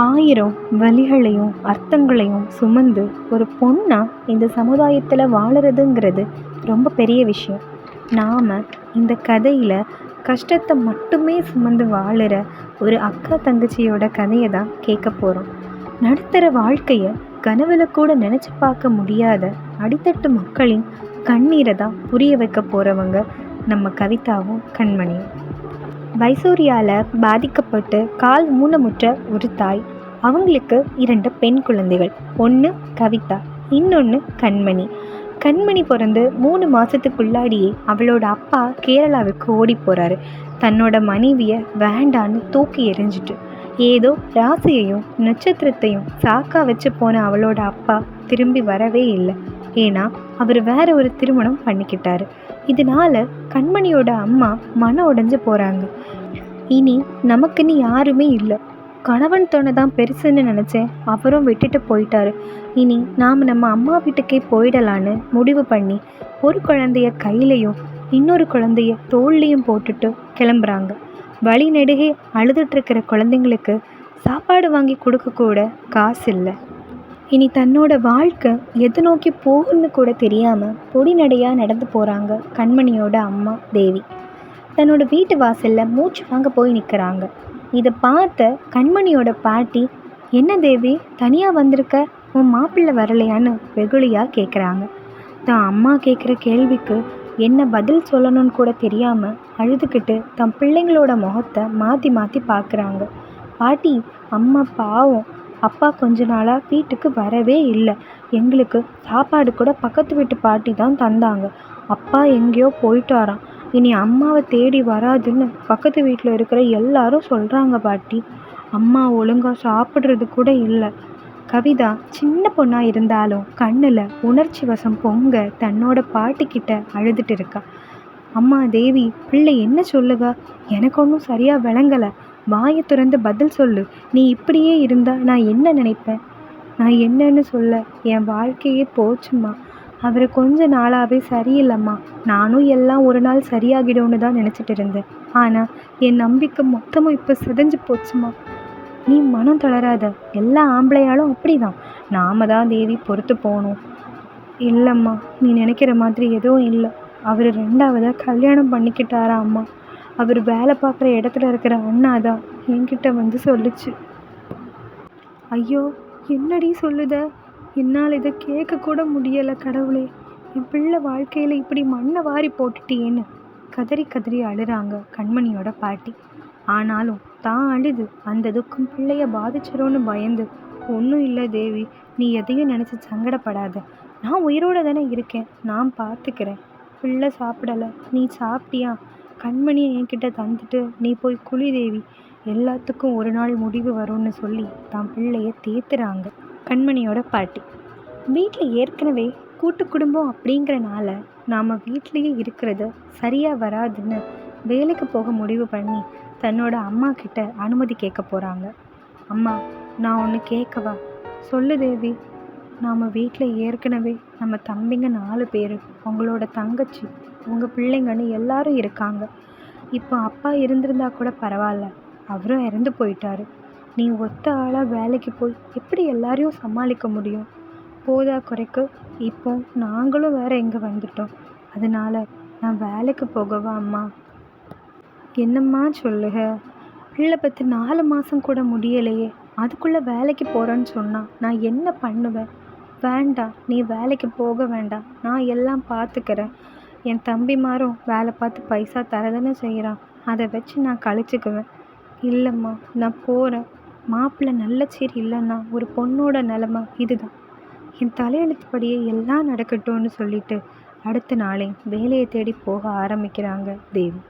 ஆயிரம் வலிகளையும் அர்த்தங்களையும் சுமந்து ஒரு பொண்ணாக இந்த சமுதாயத்தில் வாழுறதுங்கிறது ரொம்ப பெரிய விஷயம். நாம் இந்த கதையில் கஷ்டத்தை மட்டுமே சுமந்து வாழுற ஒரு அக்கா தங்கச்சியோட கதையை தான் கேட்க போகிறோம் நடுத்தர வாழ்க்கையை கனவுல கூட நினச்சி பார்க்க முடியாத அடித்தட்டு மக்களின் கண்ணீரை தான் புரிய வைக்க போகிறவங்க நம்ம கவிதாவும் கண்மணியும். வைசூரியால் பாதிக்கப்பட்டு கால் ஊனமுற்ற ஒரு தாய். அவங்களுக்கு இரண்டு பெண் குழந்தைகள். ஒன்று கவிதா இன்னொன்று கண்மணி. கண்மணி பிறந்து மூணு மாதத்துக்குள்ளாடியே அவளோட அப்பா கேரளாவுக்கு ஓடி போகிறாரு தன்னோட மனைவியை வேண்டான்னு தூக்கி எறிஞ்சிட்டு. ஏதோ ராசியையும் நட்சத்திரத்தையும் சாக்கா வச்சு போன அவளோட அப்பா திரும்பி வரவே இல்லை. ஏன்னா அவர் வேற ஒரு திருமணம் பண்ணிக்கிட்டாரு. இதனால கண்மணியோட அம்மா மன உடைஞ்சு போகிறாங்க இனி நமக்குன்னு யாருமே இல்லை. கணவன் துணை தான் பெருசுன்னு நினச்சேன் அவரும் விட்டுட்டு போயிட்டாரு. இனி நாம் நம்ம அம்மா வீட்டுக்கே போயிடலான்னு முடிவு பண்ணி ஒரு குழந்தைய கையிலையும் இன்னொரு குழந்தைய தோல்லையும் போட்டுட்டு கிளம்புறாங்க. வழி நெடுகே அழுதுட்ருக்கிற குழந்தைங்களுக்கு சாப்பாடு வாங்கி கொடுக்க கூட காசு இல்லை. இனி தன்னோட வாழ்க்கை எது நோக்கி போகுன்னு கூட தெரியாமல் பொடிநடையாக நடந்து போகிறாங்க கண்மணியோட அம்மா தேவி. தன்னோட வீட்டு வாசலில் மூச்சு வாங்க போய் நிற்கிறாங்க இதை பார்த்த கண்மணியோட பாட்டி என்ன தேவி தனியாக வந்திருக்க? உன் மாப்பிள்ளை வரலையான்னு வெகுளியாக கேட்குறாங்க தான் அம்மா கேட்குற கேள்விக்கு என்ன பதில் சொல்லணும்னு கூட தெரியாமல் அழுதுகிட்டு தம் பிள்ளைங்களோட முகத்தை மாற்றி மாற்றி பார்க்குறாங்க பாட்டி அம்மா பாவம். அப்பா கொஞ்ச நாளாக வீட்டுக்கு வரவே இல்லை. எங்களுக்கு சாப்பாடு கூட பக்கத்து வீட்டு பாட்டி தான் தந்தாங்க. அப்பா எங்கேயோ போயிட்டாராம். இனி அம்மாவை தேடி வராதுன்னு பக்கத்து வீட்டில் இருக்கிற எல்லாரும் சொல்கிறாங்க பாட்டி. அம்மா ஒழுங்காக சாப்பிட்றது கூட இல்லை. கவிதா சின்ன பொண்ணாக இருந்தாலும் கண்ணில் உணர்ச்சி வசம் பொங்க தன்னோட பாட்டிக்கிட்ட அழுதுட்டு இருக்கா. அம்மா தேவி பிள்ளை என்ன சொல்லுவா? எனக்கு ஒன்றும் சரியாக விளங்கலை. வாயை திறந்து பதில் சொல்லு. நீ இப்படியே இருந்தால் நான் என்ன நினைப்பேன் நான் என்னன்னு சொல்ல? என் வாழ்க்கையே போச்சும்மா. அவர் கொஞ்ச நாளாகவே சரியில்லைம்மா. நானும் எல்லாம் ஒரு நாள் சரியாகிடும்னு தான் நினச்சிட்டு இருந்தேன் ஆனால் என் நம்பிக்கை மொத்தமும் இப்போ சிதைஞ்சு போச்சுமா நீ மனம் தளராத. எல்லா ஆம்பளையாலும் அப்படி தான் நாம தான் தேவி பொறுத்து போகணும். இல்லைம்மா நீ நினைக்கிற மாதிரி எதுவும் இல்லை. அவர் ரெண்டாவதாக கல்யாணம் பண்ணிக்கிட்டாரா அம்மா. அவர் வேலை பார்க்குற இடத்துல இருக்கிற அண்ணா தான் என்கிட்ட வந்து சொல்லுச்சு. ஐயோ என்னடி சொல்லுத? என்னால் இதை கேட்கக்கூட முடியலை கடவுளே. என் பிள்ளை வாழ்க்கையில் இப்படி மண்ணை வாரி போட்டுட்டியேன்னு கதறி கதறி அழுறாங்க கண்மணியோட பாட்டி. ஆனாலும் தான் அழுது. அந்த துக்கம் பிள்ளைய பாதிச்சிரோன்னு பயந்து ஒன்றும் இல்லை தேவி நீ எதையும் நினச்சி சங்கடப்படாத. நான் உயிரோட தானே இருக்கேன். நான் பார்த்துக்கிறேன். பிள்ளை சாப்பிடலை. நீ சாப்பிட்டியா? கண்மணியை என்கிட்ட தந்துட்டு நீ போய் குழி தேவி. எல்லாத்துக்கும் ஒரு நாள் முடிவு வரும்னு சொல்லி தான் பிள்ளைய தேத்துறாங்க. கண்மணியோட பாட்டி. வீட்டில் ஏற்கனவே கூட்டு குடும்பம் அப்படிங்கிறனால நாம் வீட்லேயே இருக்கிறது சரியாக வராதுன்னு வேலைக்கு போக முடிவு பண்ணி தன்னோட அம்மா கிட்ட அனுமதி கேட்க போகிறாங்க அம்மா நான் ஒன்று கேட்கவா? சொல்லு தேவி. நாம் வீட்டில் ஏற்கனவே நம்ம தம்பிங்க நாலு பேர் உங்களோட தங்கச்சி உங்கள் பிள்ளைங்கன்னு எல்லாரும் இருக்காங்க. இப்போ அப்பா இருந்திருந்தா கூட பரவாயில்ல. அவரும் இறந்து போயிட்டாரு. நீ ஒத்த ஆளாக வேலைக்கு போய் எப்படி எல்லாரையும் சமாளிக்க முடியும்? போதா குறைக்கு. இப்போ நாங்களும் வேற இங்கே வந்துட்டோம். அதனால நான் வேலைக்கு போகவா அம்மா? என்னம்மா சொல்லுக? பிள்ளை பற்றி நாலு மாதம் கூட முடியலையே. அதுக்குள்ளே வேலைக்கு போகிறேன்னு சொன்னால் நான் என்ன பண்ணுவேன்? வேண்டாம் நீ வேலைக்கு போக வேண்டாம். நான் எல்லாம் பார்த்துக்கிறேன் என் தம்பிமாரும் வேலை பார்த்து பைசா தரதானே செய்கிறான் அதை வச்சு நான் கழிச்சுக்குவேன். இல்லைம்மா நான் போகிறேன் மாப்பிள்ளை நல்ல சீர் இல்லைன்னா ஒரு பொண்ணோட நிலமை இதுதான். என் தலையெழுத்துப்படியே எல்லாம் நடக்கட்டும்னு சொல்லிட்டு அடுத்த நாளே வேலையை தேடி போக ஆரம்பிக்கிறாங்க தேவி.